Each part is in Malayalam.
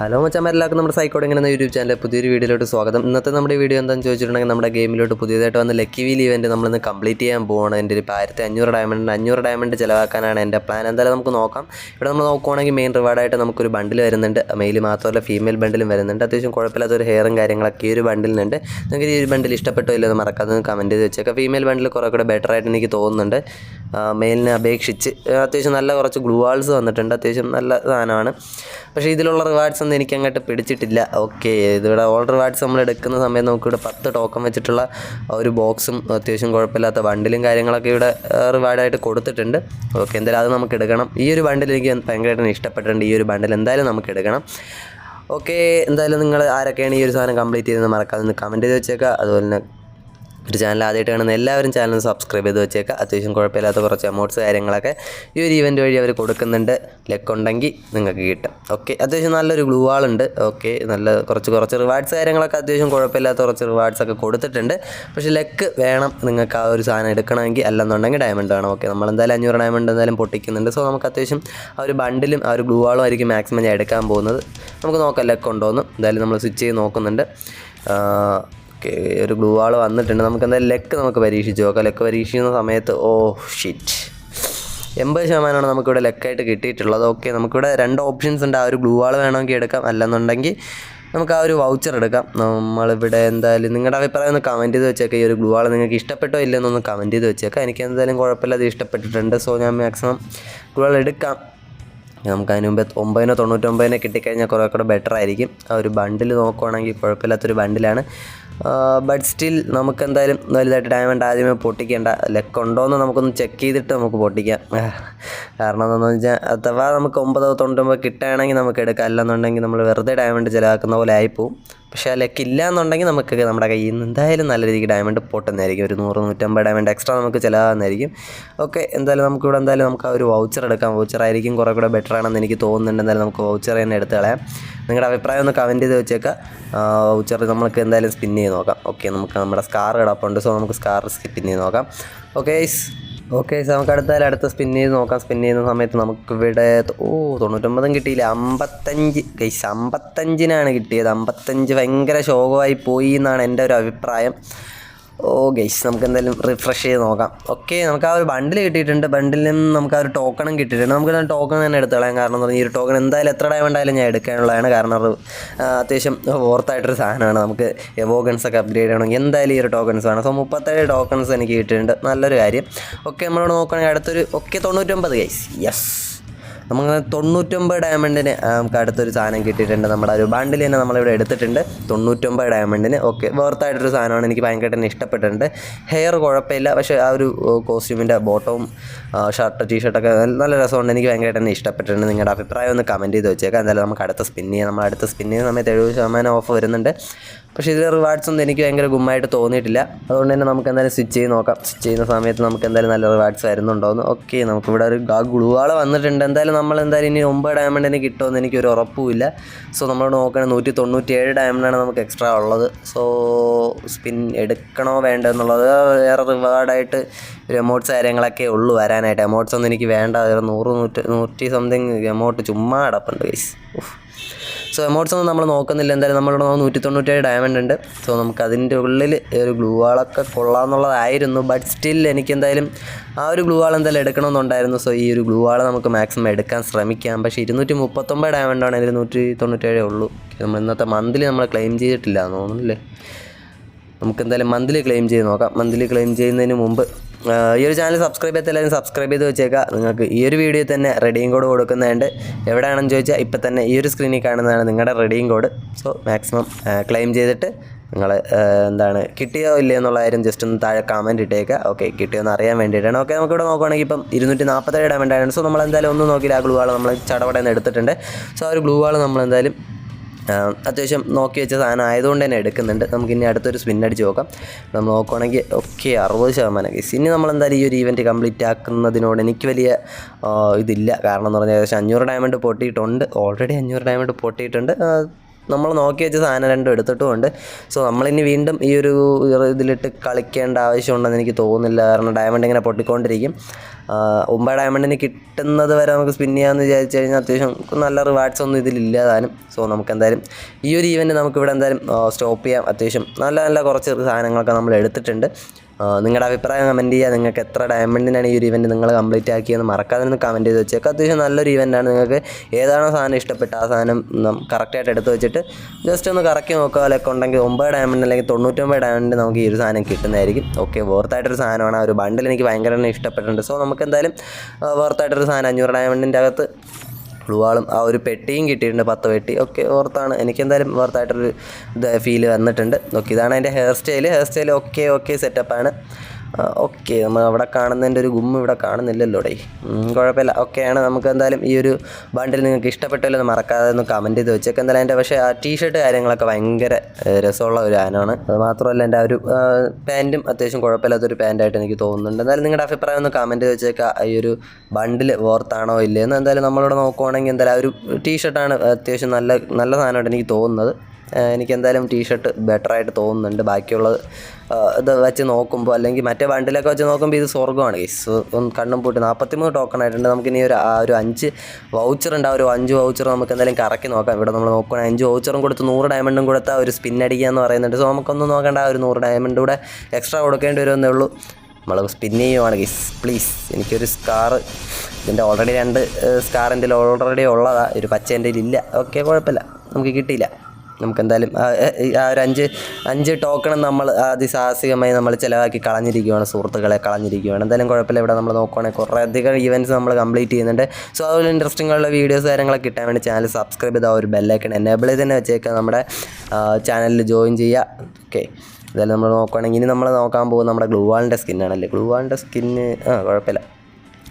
ഹലോ മച്ചന്മാരെല്ലാവർക്കും നമ്മുടെ സൈക്കോട് എങ്ങനെ യൂട്യൂബ് ചാനലിലെ പുതിയൊരു വീഡിയോയിലോട്ട് സ്വാഗതം. ഇന്നത്തെ നമ്മുടെ വീഡിയോ എന്താണെന്ന് ചോദിച്ചിട്ടുണ്ടെങ്കിൽ നമ്മുടെ ഗെയിമിലോട്ട് പുതിയതായിട്ട് വന്ന ലക്കി വീൽ ഇവന്റ് നമ്മളിന്ന് കംപ്ലീറ്റ് ചെയ്യാൻ പോവാണ്. എന്റെ ഒരു ആയിരത്തി അഞ്ഞൂറ് ഡയമണ്ട് അഞ്ഞൂറ് ഡയമണ്ട് ചിലവാക്കാനാണ് എന്റെ പ്ലാൻ എന്തായാലും നമുക്ക് നോക്കാം. ഇവിടെ നമ്മൾ നോക്കുവാണെങ്കിൽ മെയിൻ റിവാർഡായിട്ട് നമുക്കൊരു ബണ്ടിൽ വരുന്നുണ്ട്. മെയിൽ മാത്രമല്ല ഫീമെയിൽ ബണ്ടിലും വരുന്നുണ്ട്. അത്യാവശ്യം കുഴപ്പമില്ലാത്ത ഒരു ഹെയറും കാര്യങ്ങളൊക്കെ ഈ ഒരു ബണ്ടിലുണ്ട് നിങ്ങൾക്ക് ഈ ഒരു ബണ്ടിൽ ഇഷ്ടപ്പെട്ടോ ഇല്ലെന്ന് മറക്കാതെ കമന്റ് ചെയ്ത് വെച്ചേക്കാം. ഫീമെയിൽ ബണ്ടിൽ കുറേ കൂടെ ബെറ്റർ ആയിട്ട് എനിക്ക് തോന്നുന്നുണ്ട്. മെയിലിനെ അപേക്ഷിച്ച് അത്യാവശ്യം നല്ല കുറച്ച് ഗ്ലൂവാൾസ് വന്നിട്ടുണ്ട്. അത്യാവശ്യം നല്ല സാധനമാണ്. പക്ഷേ ഇതിലുള്ള റിവാർഡ്സ് ഒന്നും എനിക്ക് അങ്ങോട്ട് പിടിച്ചിട്ടില്ല. ഓക്കെ ഇതിവിടെ ഓൾഡർ വാർഡ്സ് നമ്മൾ എടുക്കുന്ന സമയത്ത് നമുക്കിവിടെ പത്ത് ടോക്കൺ വെച്ചിട്ടുള്ള ഒരു ബോക്സും അത്യാവശ്യം കുഴപ്പമില്ലാത്ത വണ്ടിലും കാര്യങ്ങളൊക്കെ ഇവിടെ റിവാർഡായിട്ട് കൊടുത്തിട്ടുണ്ട്. ഓക്കെ എന്തായാലും അത് നമുക്ക് എടുക്കണം. ഈ ഒരു ബണ്ടിൽ എനിക്ക് ഭയങ്കരമായിട്ട് ഇഷ്ടപ്പെട്ടിട്ടുണ്ട്. ഈ ഒരു ബണ്ടിൽ എന്തായാലും നമുക്ക് എടുക്കണം. ഓക്കെ എന്തായാലും നിങ്ങൾ ആരൊക്കെയാണ് ഈ ഒരു സാധനം കംപ്ലീറ്റ് ചെയ്തതെന്ന് മറക്കാതെ കമന്റ് ചെയ്ത് വെച്ചേക്കുക. അതുപോലെ തന്നെ ഒരു ചാനൽ ആദ്യമായിട്ട് കാണുന്ന എല്ലാവരും ചാനൽ സബ്സ്ക്രൈബ് ചെയ്ത് വെച്ചേക്കുക അത്യാവശ്യം കുഴപ്പമില്ലാത്ത കുറച്ച് എമൗണ്ട്സ് കാര്യങ്ങളൊക്കെ ഈ ഒരു ഇവന്റ് വഴി അവർ കൊടുക്കുന്നുണ്ട്. ലെക്ക് ഉണ്ടെങ്കിൽ നിങ്ങൾക്ക് കിട്ടും. ഓക്കെ അത്യാവശ്യം നല്ലൊരു ഗ്ലൂ വാളുണ്ട് ഓക്കെ നല്ല കുറച്ച് കുറച്ച് റിവാർഡ്സ് കാര്യങ്ങളൊക്കെ അത്യാവശ്യം കുഴപ്പമില്ലാത്ത കുറച്ച് റിവാർഡ്സ് ഒക്കെ കൊടുത്തിട്ടുണ്ട്. പക്ഷേ ലെക്ക് വേണം. നിങ്ങൾക്ക് ആ ഒരു സാധനം എടുക്കണമെങ്കിൽ. അല്ലെന്നുണ്ടെങ്കിൽ ഡയമണ്ട് വേണം. ഓക്കെ നമ്മൾ എന്തായാലും അഞ്ഞൂറ് ഡയമണ്ട് എന്തായാലും പൊട്ടിക്കുന്നുണ്ട്. സോ നമുക്ക് അത്യാവശ്യം ആ ഒരു ബണ്ടിലും ആ ഒരു ഗ്ലൂ വാളും ആയിരിക്കും മാക്സിമം ഞാൻ എടുക്കാൻ പോകുന്നത്. നമുക്ക് നോക്കാം ലെക്ക് ഉണ്ടോയെന്ന് എന്തായാലും നമ്മൾ സ്വിച്ച് ചെയ്ത് നോക്കുന്നുണ്ട്. ഓക്കെ ഒരു ഗ്ലൂ വാൾ വന്നിട്ടുണ്ട്. നമുക്ക് എന്തായാലും ലെക്ക് നമുക്ക് പരീക്ഷിച്ച് നോക്കാം. ലെക്ക് പരീക്ഷിക്കുന്ന സമയത്ത് ഓ ഷിറ്റ് എൺപത് ശതമാനമാണ് നമുക്കിവിടെ ലെക്കായിട്ട് കിട്ടിയിട്ടുള്ളത്. ഓക്കെ നമുക്കിവിടെ രണ്ട് ഓപ്ഷൻസ് ഉണ്ട്. ആ ഒരു ഗ്ലൂ വാൾ വേണമെങ്കിൽ എടുക്കാം. അല്ലെന്നുണ്ടെങ്കിൽ നമുക്ക് ആ ഒരു വൗച്ചർ എടുക്കാം. നമ്മളിവിടെ എന്തായാലും നിങ്ങളുടെ അഭിപ്രായം ഒന്ന് കമന്റ് ചെയ്ത് വെച്ചേക്കാം. ഈ ഒരു ഗ്ലൂ വാൾ നിങ്ങൾക്ക് ഇഷ്ടപ്പെട്ടോ ഇല്ലെന്നൊന്ന് കമന്റ് ചെയ്ത് വെച്ചേക്കാം. എനിക്ക് എന്തായാലും കുഴപ്പമില്ല കുഴപ്പമില്ലാതെ ഇഷ്ടപ്പെട്ടിട്ടുണ്ട്. സോ ഞാൻ മാക്സിമം ഗ്ലൂ വാൾ എടുക്കാം. നമുക്ക് അതിന് മുമ്പ് ഒമ്പതിനോ തൊണ്ണൂറ്റൊമ്പതിനോ കിട്ടിക്കഴിഞ്ഞാൽ കുറേ കൂടെ ബെറ്റർ ആയിരിക്കും. ആ ഒരു ബണ്ടിൽ നോക്കുവാണെങ്കിൽ കുഴപ്പമില്ലാത്തൊരു ബണ്ടിലാണ് ബട്ട് സ്റ്റിൽ നമുക്ക് എന്തായാലും വലുതായിട്ട് ഡയമണ്ട് ആദ്യമേ പൊട്ടിക്കേണ്ട ലെക്ക് ഉണ്ടോയെന്ന് നമുക്കൊന്ന് ചെക്ക് ചെയ്തിട്ട് നമുക്ക് പൊട്ടിക്കാം. കാരണം എന്താണെന്ന് വെച്ചാൽ അഥവാ നമുക്ക് ഒമ്പതോ തൊണ്ണൂറ്റൊമ്പത് കിട്ടുകയാണെങ്കിൽ നമുക്ക് എടുക്കാം. അല്ലെന്നുണ്ടെങ്കിൽ നമ്മൾ വെറുതെ ഡയമണ്ട് ചിലവാക്കുന്ന പോലെ ആയിപ്പോവും. പക്ഷേ ആ ലക്ക് ഇല്ല എന്നുണ്ടെങ്കിൽ നമുക്ക് നമ്മുടെ കയ്യിൽ നിന്ന് എന്തായാലും നല്ല രീതിക്ക് ഡയമണ്ട് പൊട്ടുന്നതായിരിക്കും. ഒരു നൂറ് നൂറ്റമ്പത് ഡയമണ്ട് എക്സ്ട്രാ നമുക്ക് ചിലവാകുന്നതായിരിക്കും. ഓക്കെ എന്തായാലും നമുക്കിവിടെ എന്തായാലും നമുക്ക് ആ ഒരു വൗച്ചർ എടുക്കാം. വൗച്ചർ ആയിരിക്കും കുറേ കൂടെ ബെറ്റർ ആണെന്ന് എനിക്ക് തോന്നുന്നുണ്ട്. എന്തായാലും നമുക്ക് വൗച്ചർ തന്നെ എടുത്ത് കളയാം. നിങ്ങളുടെ അഭിപ്രായം ഒന്ന് കമന്റ് ചെയ്ത് വെച്ചേക്കാം. വൗച്ചർ നമുക്ക് എന്തായാലും സ്പിൻ ചെയ്ത് നോക്കാം. ഓക്കെ നമുക്ക് നമ്മുടെ സ്കാർ കിടപ്പുണ്ട് സോ നമുക്ക് സ്കാർ സ്കിപ്പിൻ ചെയ്ത് നോക്കാം. ഓക്കെ ഓക്കെ നമുക്ക് അടുത്തായാലും അടുത്ത സ്പിൻ ചെയ്ത് നോക്കാം. സ്പിൻ ചെയ്യുന്ന സമയത്ത് നമുക്ക് ഇവിടെ ഓ തൊണ്ണൂറ്റൊമ്പതും കിട്ടിയില്ല? അമ്പത്തഞ്ച്. ഗൈസ് അമ്പത്തഞ്ചിനാണ് കിട്ടിയത്. അമ്പത്തഞ്ച് ഭയങ്കര ശോകമായി പോയി എന്നാണ് എന്റെ ഒരു അഭിപ്രായം. ഓ ഗൈസ് നമുക്ക് എന്തായാലും റിഫ്രഷ് ചെയ്ത് നോക്കാം. ഓക്കെ നമുക്ക് ആ ഒരു ബണ്ടിൽ കിട്ടിയിട്ടുണ്ട്. ബണ്ടിലും നമുക്ക് ആ ഒരു ടോക്കണും കിട്ടിയിട്ടുണ്ട്. നമുക്ക് ടോക്കൺ തന്നെ എടുത്ത് കളയാം. കാരണം എന്ന് പറഞ്ഞാൽ ഈ ഒരു ടോക്കൺ എന്തായാലും എത്ര ഡയമണ്ടായാലും ഞാൻ എടുക്കാനുള്ളതാണ്. കാരണം അത് അത്യാവശ്യം ഓർത്തായിട്ടൊരു സാധനമാണ്. നമുക്ക് എവോഗൻസ് ഒക്കെ അപ്ഗ്രേഡ് ചെയ്യണമെങ്കിൽ എന്തായാലും ഈ ഒരു ടോക്കൺസ് വേണം. സോ മുപ്പത്തേഴ് ടോക്കൺസ് എനിക്ക് കിട്ടിയിട്ടുണ്ട്. നല്ലൊരു കാര്യം. ഓക്കെ നമ്മളോട് നോക്കുകയാണെങ്കിൽ അടുത്തൊരു ഓക്കെ തൊണ്ണൂറ്റൊമ്പത് ഗൈസ് യെസ് നമുക്ക് തൊണ്ണൂറ്റൊമ്പത് ഡയമണ്ടിന് നമുക്ക് അടുത്തൊരു സാധനം കിട്ടിയിട്ടുണ്ട്. നമ്മുടെ ഒരു ബണ്ടിൽ തന്നെ നമ്മളിവിടെ എടുത്തിട്ടുണ്ട്. തൊണ്ണൂറ്റൊമ്പത് ഡയമണ്ടിന് ഓക്കെ വേർത്തായിട്ടൊരു സാധനമാണ്. എനിക്ക് ഭയങ്കര തന്നെ ഇഷ്ടപ്പെട്ടിട്ടുണ്ട്. ഹെയർ കുഴപ്പമില്ല. പക്ഷേ ആ ഒരു കോസ്റ്റ്യൂമിന്റെ ബോട്ടവും ഷർട്ട് ടീഷർട്ടൊക്കെ നല്ല രസമുണ്ട്. എനിക്ക് ഭയങ്കര തന്നെ ഇഷ്ടപ്പെട്ടിട്ടുണ്ട്. നിങ്ങളുടെ അഭിപ്രായം ഒന്ന് കമന്റ് ചെയ്ത് വെച്ചേക്കാം. എന്തായാലും നമുക്ക് അടുത്ത സ്പിൻ ചെയ്യാം. നമ്മൾ അടുത്ത സ്പിൻ ചെയ്യുന്ന സമയത്ത് എഴുപത് ശതമാനം ഓഫ് വരുന്നുണ്ട്. പക്ഷേ ഇതിൽ റിവാർഡ്സ് ഒന്നും എനിക്ക് ഭയങ്കര ഗുമ്മായിട്ട് തോന്നിയിട്ടില്ല. അതുകൊണ്ട് തന്നെ നമുക്ക് എന്തായാലും സ്വിച്ച് ചെയ്ത് നോക്കാം. സ്വിച്ച് ചെയ്യുന്ന സമയത്ത് നമുക്ക് എന്തായാലും നല്ല റിവാർഡ്സ് വരുന്നുണ്ടോയെന്ന് ഓക്കെ നമുക്കിവിടെ ഒരു ആ ഗ്ലൂവാൾ വന്നിട്ടുണ്ട്. എന്തായാലും നമ്മൾ എന്തായാലും ഇനി ഒമ്പത് ഡയമണ്ടിന് കിട്ടുമെന്ന് എനിക്കൊരു ഉറപ്പുമില്ല. സോ നമ്മൾ നോക്കുകയാണെങ്കിൽ നൂറ്റി തൊണ്ണൂറ്റി ഏഴ് ഡയമണ്ടാണ് നമുക്ക് എക്സ്ട്രാ ഉള്ളത്. സോ സ്പിൻ എടുക്കണോ വേണ്ട എന്നുള്ളത് വേറെ റിവാർഡായിട്ട് ഒരു എമൗണ്ട്സ് കാര്യങ്ങളൊക്കെ ഉള്ളൂ വരാനായിട്ട്. എമൗണ്ട്സ് ഒന്നും എനിക്ക് വേണ്ട. വേറെ നൂറ് നൂറ്റി നൂറ്റി സംതിങ് എമൗണ്ട് ചുമ്മാ അടപ്പുണ്ട് ഗൈസ് സോ എമൗണ്ട്സ് ഒന്നും നമ്മൾ നോക്കുന്നില്ല. എന്തായാലും നമ്മളിവിടെ നൂറ്റി തൊണ്ണൂറ്റേഴ് ഡയമണ്ട് ഉണ്ട്. സോ നമുക്ക് അതിന്റെ ഉള്ളിൽ ഒരു ഗ്ലൂ വാളൊക്കെ കൊള്ളാമെന്നുള്ളതായിരുന്നു ബട്ട് സ്റ്റിൽ എനിക്ക് എന്തായാലും ആ ഒരു ഗ്ലൂ വാൾ എന്തായാലും എടുക്കണമെന്നുണ്ടായിരുന്നു. സോ ഈ ഒരു ഗ്ലൂ വാൾ നമുക്ക് മാക്സിമം എടുക്കാൻ ശ്രമിക്കാം. പക്ഷേ ഇരുന്നൂറ്റി മുപ്പത്തൊമ്പത് ഡയമണ്ടാണ് ഇതിൽ നൂറ്റി തൊണ്ണൂറ്റേഴേ ഉള്ളൂ നമ്മൾ ഇന്നത്തെ മന്തിൽ നമ്മൾ ക്ലെയിം ചെയ്തിട്ടില്ല എന്ന് തോന്നുന്നില്ലേ നമുക്ക് എന്തായാലും മന്ത്ലി ക്ലെയിം ചെയ്ത് നോക്കാം. മന്ത്ലി ക്ലെയിം ചെയ്യുന്നതിന് മുമ്പ് ഈ ഒരു ചാനൽ സബ്സ്ക്രൈബ് ചെയ്യാത്ത എല്ലാവരും സബ്സ്ക്രൈബ് ചെയ്ത് വെച്ചേക്കുക. നിങ്ങൾക്ക് ഈ ഒരു വീഡിയോ തന്നെ റെഡിയും കോഡ് കൊടുക്കുന്നതുകൊണ്ട് എവിടെയാണെന്ന് ചോദിച്ചാൽ ഇപ്പം തന്നെ ഈ ഒരു സ്ക്രീനിൽ കാണുന്നതാണ് നിങ്ങളുടെ റെഡിയും കോഡ് സോ മാക്സിമം ക്ലെയിം ചെയ്തിട്ട് നിങ്ങൾ എന്താണ് കിട്ടിയോ ഇല്ലയോ എന്നുള്ള കാര്യം ജസ്റ്റ് ഒന്ന് താഴെ കമന്റ് ഇട്ടേക്കുക. ഓക്കെ കിട്ടിയോ എന്ന് അറിയാൻ വേണ്ടിയിട്ടാണ്. ഓക്കെ നമുക്കിവിടെ നോക്കുകയാണെങ്കിൽ ഇപ്പം ഇരുന്നൂറ്റി നാൽപ്പത്തേഴ് ഡയമണ്ടാണ് സോ നമ്മൾ എന്തായാലും ഒന്നും നോക്കിയില്ല ആ ഗ്ലൂ വാൾ നമ്മൾ ചടപടയിൽ എടുത്തിട്ടുണ്ട്. സോ ആ ഒരു ഗ്ലൂ വാൾ നമ്മൾ എന്തായാലും അത്യാവശ്യം നോക്കി വെച്ച സാധനം ആയതുകൊണ്ട് തന്നെ എടുക്കുന്നുണ്ട്. നമുക്ക് ഇനി അടുത്തൊരു സ്പിൻ അടിച്ച് നോക്കാം. നമ്മൾ നോക്കുകയാണെങ്കിൽ ഓക്കെ അറുപത് ശതമാനം കേസ് ഇനി നമ്മൾ എന്തായാലും ഈ ഒരു ഇവന്റ് കംപ്ലീറ്റ് ആക്കുന്നതിനോട് എനിക്ക് വലിയ ഇതില്ല. കാരണം എന്ന് പറഞ്ഞാൽ ഏകദേശം അഞ്ഞൂറ് ഡയമണ്ട് പൊട്ടിയിട്ടുണ്ട്. ഓൾറെഡി അഞ്ഞൂറ് ഡയമണ്ട് പൊട്ടിയിട്ടുണ്ട്. നമ്മൾ നോക്കി വെച്ച സാധനം രണ്ടും എടുത്തിട്ടുമുണ്ട്. സോ നമ്മളിനി വീണ്ടും ഈ ഒരു ഇതിലിട്ട് കളിക്കേണ്ട ആവശ്യമുണ്ടെന്ന് എനിക്ക് തോന്നുന്നില്ല. കാരണം ഡയമണ്ട് ഇങ്ങനെ പൊട്ടിക്കൊണ്ടിരിക്കും. ഒമ്പ ഡയമണ്ടിന് കിട്ടുന്നത് വരെ നമുക്ക് സ്പിൻ ചെയ്യാമെന്ന് വിചാരിച്ചു കഴിഞ്ഞാൽ അത്യാവശ്യം നല്ല റിവാർഡ്സ് ഒന്നും ഇതിലില്ല താനും സോ നമുക്ക് എന്തായാലും ഈ ഒരു ഈവന്റ് നമുക്കിവിടെ എന്തായാലും സ്റ്റോപ്പ് ചെയ്യാം. അത്യാവശ്യം നല്ല നല്ല കുറച്ച് സാധനങ്ങളൊക്കെ നമ്മൾ എടുത്തിട്ടുണ്ട്. നിങ്ങളുടെ അഭിപ്രായം കമന്റ് ചെയ്യുക നിങ്ങൾക്ക് എത്ര ഡയമണ്ടിനാണ് ഈ ഒരു ഇവന്റ് നിങ്ങൾ കംപ്ലീറ്റ് ആക്കിയെന്ന് മറക്കാതെ ഒന്ന് കമന്റ് ചെയ്ത് വെച്ചേക്കുക അത്യാവശ്യം നല്ലൊരു ഇവന്റാണ് നിങ്ങൾക്ക് ഏതാണോ സാധനം ഇഷ്ടപ്പെട്ട ആ സാധനം കറക്റ്റായിട്ട് എടുത്ത് വെച്ചിട്ട് ജസ്റ്റ് ഒന്ന് കറക്കി നോക്കുക. അല്ലെങ്കിൽ ഉണ്ടെങ്കിൽ ഒമ്പത് ഡയമണ്ട് അല്ലെങ്കിൽ തൊണ്ണൂറ്റൊമ്പത് ഡയമണ്ട് നമുക്ക് ഈ ഒരു സാധനം കിട്ടുന്നതായിരിക്കും. ഓക്കെ വേർത്തായിട്ടൊരു സാധനമാണ്. ആ ഒരു ബണ്ടിൽ എനിക്ക് ഭയങ്കര ഇഷ്ടപ്പെട്ടിട്ടുണ്ട്. സോ നമുക്ക് എന്തായാലും വേർത്തായിട്ടൊരു സാധനം അഞ്ഞൂറ് ഡയമണ്ടിന്റെ അകത്ത് ബ്ലൂവാളും ആ ഒരു പെട്ടിയും കിട്ടിയിട്ടുണ്ട് പത്ത് പെട്ടി. ഒക്കെ ഓർത്താണ്. എനിക്കെന്തായാലും ഓർത്തായിട്ടൊരു ഫീൽ വന്നിട്ടുണ്ട്. ഓക്കെ ഇതാണ് എന്റെ hair style hair style okay okay സെറ്റപ്പാണ് ഓക്കെ നമ്മൾ അവിടെ കാണുന്നതിന്റെ ഒരു ഗുമ്മ ഇവിടെ കാണുന്നില്ലല്ലോ ഡേ കുഴപ്പമില്ല. ഓക്കെയാണ് നമുക്ക് എന്തായാലും ഈ ഒരു ബണ്ടിൽ നിങ്ങൾക്ക് ഇഷ്ടപ്പെട്ടല്ലോ എന്ന് മറക്കാതെ ഒന്ന് കമന്റ് ചെയ്ത് വെച്ചേക്ക്. എന്തായാലും എന്റെ പക്ഷേ ആ ടീഷർട്ട് കാര്യങ്ങളൊക്കെ ഭയങ്കര രസമുള്ള ഒരു ആനാണ് അത് മാത്രമല്ല എന്റെ ആ ഒരു പാന്റും അത്യാവശ്യം കുഴപ്പമില്ലാത്തൊരു പാന്റായിട്ട് എനിക്ക് തോന്നുന്നുണ്ട്. എന്തായാലും നിങ്ങളുടെ അഭിപ്രായം ഒന്ന് കമന്റ് ചെയ്ത് വെച്ചേക്കാം. ഈ ഒരു ബണ്ടിൽ വർത്താണോ ഇല്ലയെന്ന് എന്തായാലും നമ്മളിവിടെ നോക്കുവാണെങ്കിൽ എന്തായാലും ആ ഒരു ടീഷർട്ടാണ് അത്യാവശ്യം നല്ല നല്ല സാധനമായിട്ട് എനിക്ക് തോന്നുന്നത്. എനിക്ക് എന്തായാലും ടീഷർട്ട് ബെറ്ററായിട്ട് തോന്നുന്നുണ്ട്. ബാക്കിയുള്ളത് ഇത് വെച്ച് നോക്കുമ്പോൾ അല്ലെങ്കിൽ മറ്റേ വണ്ടിലൊക്കെ വെച്ച് നോക്കുമ്പോൾ ഇത് സ്വർഗമാണ് ഗൈസ് ഒന്ന് കണ്ണും പൂട്ടി നാൽപ്പത്തിമൂന്ന് ടോക്കൺ ആയിട്ടുണ്ട്. നമുക്ക് ഇനി ഒരു ഒരു അഞ്ച് വൗച്ചർ ഉണ്ട്. ആ ഒരു അഞ്ച് വൗച്ചർ നമുക്ക് എന്തായാലും കറക്കി നോക്കാം. ഇവിടെ നമ്മൾ നോക്കുകയാണെങ്കിൽ അഞ്ച് വൗച്ചറും കൊടുത്ത് നൂറ് ഡയമണ്ടും കൊടുത്ത ഒരു സ്പിൻ അടിക്കുക എന്ന് പറയുന്നുണ്ട്. സോ നമുക്കൊന്നും നോക്കേണ്ട. ആ ഒരു നൂറ് ഡയമണ്ട് കൂടെ എക്സ്ട്രാ കൊടുക്കേണ്ടി വരുമെന്നേ ഉള്ളൂ. നമ്മൾ സ്പിൻ ചെയ്യുവാണ് ഗൈസ് പ്ലീസ് എനിക്കൊരു സ്കാർ ഇതിന്റെ ഓൾറെഡി രണ്ട് സ്കാർ എന്റെ ഓൾറെഡി ഉള്ളതാണ് ഒരു പച്ച എന്റെ ഇല്ല. ഓക്കെ കുഴപ്പമില്ല. നമുക്ക് കിട്ടിയില്ല. നമുക്ക് എന്തായാലും ആ ഒരു അഞ്ച് അഞ്ച് ടോക്കണം നമ്മൾ അതിസാഹസികമായി നമ്മൾ ചിലവാക്കി കളഞ്ഞിരിക്കുകയാണ് സുഹൃത്തുക്കളെ കളഞ്ഞിരിക്കുകയാണ് എന്തായാലും കുഴപ്പമില്ല ഇവിടെ നമ്മൾ നോക്കുകയാണെങ്കിൽ കുറേ അധികം ഈവന്റ്സ് നമ്മൾ കംപ്ലീറ്റ് ചെയ്യുന്നുണ്ട്. സോ അതുപോലെ ഇൻട്രസ്റ്റിംഗ് ഉള്ള വീഡിയോസ് കാര്യങ്ങളൊക്കെ കിട്ടാൻ വേണ്ടി ചാനൽ സബ്സ്ക്രൈബ് ചെയ്താൽ ഒരു ബെല്ലൈക്കൺ എനേബിൾ ചെയ്ത് തന്നെ വെച്ചേക്കുക നമ്മുടെ ചാനലിൽ ജോയിൻ ചെയ്യുക. ഓക്കെ എന്തായാലും നമ്മൾ നോക്കുകയാണെങ്കിൽ ഇനി നമ്മൾ നോക്കാൻ പോകുന്നത് നമ്മുടെ ഗ്ലൂവാളിന്റെ സ്കിന്നാണല്ലേ ഗ്ലൂവാളിന്റെ സ്കിന്ന് ആ കുഴപ്പമില്ല.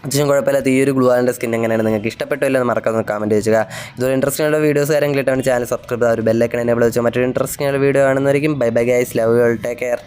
അത്യാവശ്യം കുഴപ്പമില്ലാത്ത ഈ ഒരു ഗ്ലൂവാലിന്റെ സ്കിൻ എങ്ങനെയാണ്? നിങ്ങൾക്ക് ഇഷ്ടപ്പെട്ടോ എന്ന് മറക്കാതെ കമന്റ് ചെയ്യുക. ഇതൊരു ഇൻട്രസ്റ്റിംഗ് ഉള്ള വീഡിയോസ് കാര്യങ്ങൾ ചാനൽ സബ്സ്ക്രൈബ് ചെയ്ത് ആ ഒരു ബെല്ലൈക്കൺ എനേബിൾ വിളിച്ചാൽ മറ്റൊരു ഇൻട്രസ്റ്റിംഗ് ഉള്ള video കാണുന്നതായിരിക്കും bye bye guys love you take care